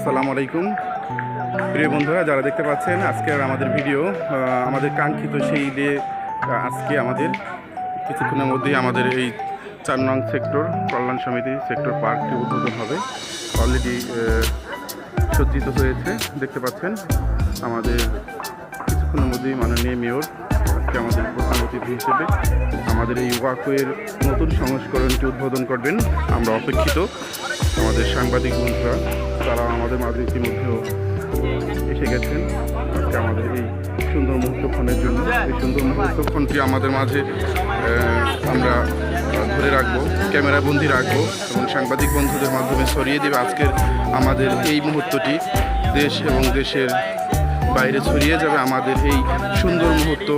আসসালামু আলাইকুম। প্রিয় বন্ধুরা, যারা দেখতে পাচ্ছেন আজকের আমাদের ভিডিও আমাদের কাঙ্ক্ষিত সেই ডে আজকে আমাদের কিছুক্ষণের মধ্যেই আমাদের এই চার নং সেক্টর, কল্যাণ সমিতি সেক্টর পার্কটি উদ্বোধন হবে। অলরেডি সজ্জিত হয়েছে, দেখতে পাচ্ছেন। আমাদের কিছুক্ষণের মধ্যেই মাননীয় মেয়র আজকে আমাদের প্রধান অতিথি হিসেবে আমাদের এই ওয়াকওয়ের নতুন সংস্করণটি উদ্বোধন করবেন। আমরা অপেক্ষিত। আমাদের সাংবাদিক বন্ধুরা আমাদের মাঝে ইতিমধ্যেও এসে গেছেন আজকে আমাদের এই সুন্দর মুহূর্তক্ষণের জন্য। এই সুন্দর মুহূর্তক্ষণটি আমাদের মাঝে আমরা ধরে রাখব, ক্যামেরা বন্দি রাখব এবং সাংবাদিক বন্ধুদের মাধ্যমে ছড়িয়ে দেবে আজকের আমাদের এই মুহূর্তটি। দেশ এবং দেশের বাইরে ছড়িয়ে যাবে আমাদের এই সুন্দর মুহূর্ত।